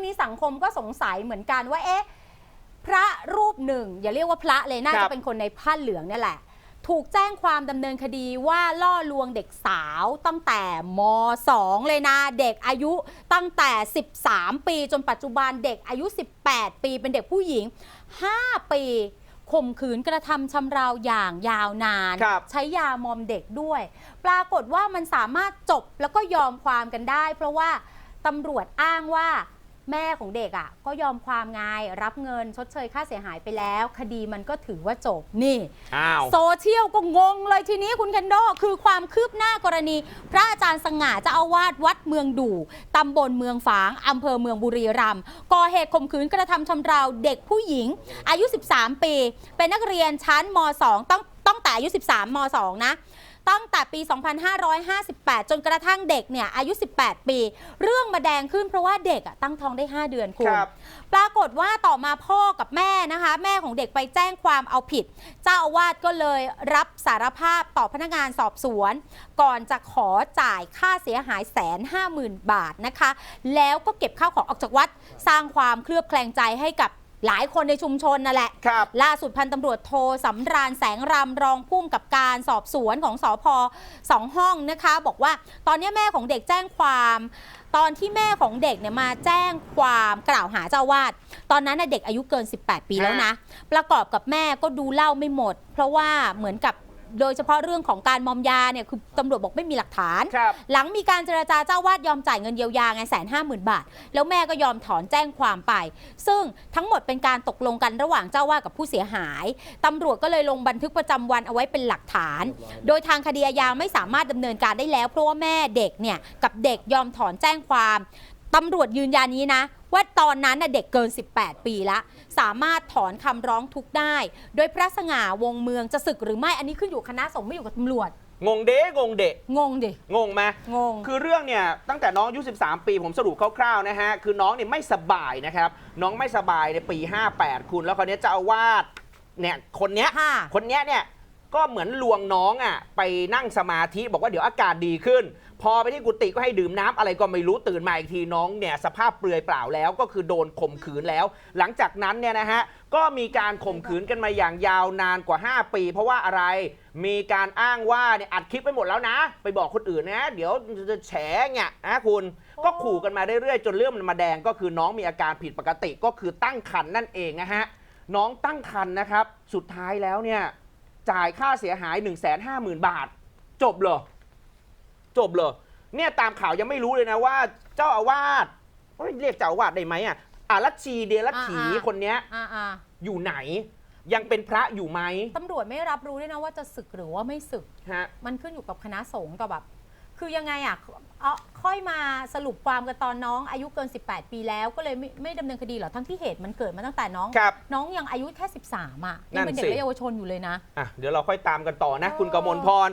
รื่องนี้สังคมก็สงสัยเหมือนกันว่าเอ๊ะพระรูปหนึ่ง อย่าเรียกว่าพระเลยน่าครัจะบเป็นคนในผ้าเหลืองเนี่ยแหละ ถูกแจ้งความดำเนินคดีว่าล่อลวงเด็กสาวตั้งแต่ม 2 เลยนะ เด็กอายุตั้งแต่ 13 ปีจนปัจจุบันเด็กอายุ 18 ปีเป็นเด็กผู้หญิง 5 ปีข่มขืนกระทำชำเราอย่างยาวนานครับใช้ยามอมเด็กด้วย ปรากฏว่ามันสามารถจบแล้วก็ยอมความกันได้ เพราะว่าตำรวจอ้างว่า แม่ของเด็กอะก็ยอมความไงรับเงินชดเชยค่าเสียหายไปแล้ว คดีมันก็ถือว่าจบนี่อ้าว โซเชียลก็งงเลยทีนี้คุณเคนโดคือความคืบหน้ากรณี พระอาจารย์สง่าเจะอาวาสวัดเมืองดู่ตำบลเมืองฝางอำเภอเมืองบุรีรัมย์ก่อเหตุข่มขืนกระทำชำเราเด็กผู้หญิง อายุ 13 ปี เป็นนักเรียนชั้นม 2 ต้องต้องแต่อายุ 13ม 2 นะ ตั้งแต่ปี 2558 จนกระทั่งเด็กเนี่ยอายุ 18 ปี เรื่องมาแดงขึ้นเพราะว่าเด็กอะตั้งท้องได้ 5 เดือนคุณ ครับ ปรากฏว่าต่อมาพ่อกับแม่นะคะ แม่ของเด็กไปแจ้งความเอาผิด เจ้าอาวาสก็เลยรับสารภาพต่อพนักงานสอบสวน ก่อนจะขอจ่ายค่าเสียหายแสนห้าหมื่นบาทนะคะ แล้วก็เก็บข้าวของออกจากวัด สร้างความเคลือบแคลงใจให้กับ หลายคนในชุมชนนั่นแหละ ครับ ล่าสุดพันตำรวจโทสำราญแสงรำรองพุ่มกับการสอบสวนของสอพสองห้องนะคะ บอกว่าตอนนี้แม่ของเด็กแจ้งความ ตอนที่แม่ของเด็กเนี่ยมาแจ้งความกล่าวหาเจ้าอาวาดตอนนั้นน่ะเด็กอายุเกิน 18 ปีแล้วนะ ประกอบกับแม่ก็ดูเหล้าไม่หมด เพราะว่าเหมือนกับ โดยเฉพาะเรื่องของการมอมยาเนี่ยคือตำรวจบอกไม่มีหลักฐาน ครับ หลังมีการเจราจาเจ้าวาดยอมจ่ายเงินเยียวยาไงแสนห้าหมื่นบาท แล้วแม่ก็ยอมถอนแจ้งความไป ซึ่งทั้งหมดเป็นการตกลงกันระหว่างเจ้าวาดกับผู้เสียหายตำรวจก็เลยลงบันทึกประจำวันเอาไว้เป็นหลักฐาน โดยทางคดีอาญาไม่สามารถดำเนินการได้แล้ว เพราะว่าแม่เด็กเนี่ยกับเด็กยอมถอนแจ้งความ ตำรวจยืนยันนี้นะ ว่าตอนนั้นน่ะเด็กเกิน 18 ปีละ สามารถถอนคำร้องทุกข์ได้ โดยพระสง่าวงเมืองจะศึกหรือไม่อันนี้ขึ้นอยู่คณะสงฆ์ไม่อยู่กับตำรวจ งงเด้งงเดะงงดิ งงไหมงง คือเรื่องเนี่ยตั้งแต่น้องอายุ13 ปีผมสรุปคร่าวๆนะฮะ คือน้องเนี่ยไม่สบายนะครับ น้องไม่สบายในปี 58 คุณแล้วคนนี้ยเจ้าอาวาสเนี่ยคนเนี้ยค่ะ คนเนี้ยเนี่ย ก็เหมือนลวงน้องอะไปนั่งสมาธิบอกว่าเดี๋ยวอาการดีขึ้น พอไปที่กุฏิก็ให้ดื่มน้ำอะไรก็ไม่รู้ตื่นมาอีกทีน้องเนี่ยสภาพเปลือยเปล่าแล้วก็คือโดนข่มขืนแล้ว หลังจากนั้นเนี่ยนะฮะก็มีการข่มขืนกันมาอย่างยาวนานกว่า 5 ปี เพราะว่าอะไรมีการอ้างว่าเนี่ยอัดคลิปไปหมดแล้วนะ ไปบอกคนอื่นนะ เดี๋ยวจะแฉเนี่ยนะคุณก็ขู่กันมาเรื่อยๆจนเรื่องมันมาแดงก็คือน้องมีอาการผิดปกติก็คือตั้งครรภ์นั่นเองนะฮะน้องตั้งครรภ์นะครับ สุดท้ายแล้วเนี่ย จ่ายค่าเสียหาย 1 5 0 0 0 0 บาท จบเหรอ จบเหรอ เนี่ยตามข่าวยังไม่รู้เลยนะว่า เจ้าอาวาสเอ้ยเรียกเจ้าอาวาสได้ไหมอะอารัชชีเดรัชฉีอ่าๆคนเนี้ยอ่าอ่าอยู่ไหน ยังเป็นพระอยู่ไหมตำรวจไม่รับรู้ด้วยนะว่าจะศึกหรือว่าไม่ศึกฮะมันขึ้นอยู่กับคณะสงฆ์แต่แบบ คือยังไงอะเอาค่อยมาสรุปความกันตอนน้องอายุเกิน 18 ปีแล้วก็เลยไม่ไม่ดำเนินคดีเหรอทั้งที่เหตุมันเกิดมาตั้งแต่น้อง ครับน้องยังอายุแค่ 13 อะนั่ยังนเป็นเด็กสิ และเยาวชนอยู่เลยนะ อะเดี๋ยวเราค่อยตามกันต่อนะเออคุณกมลพร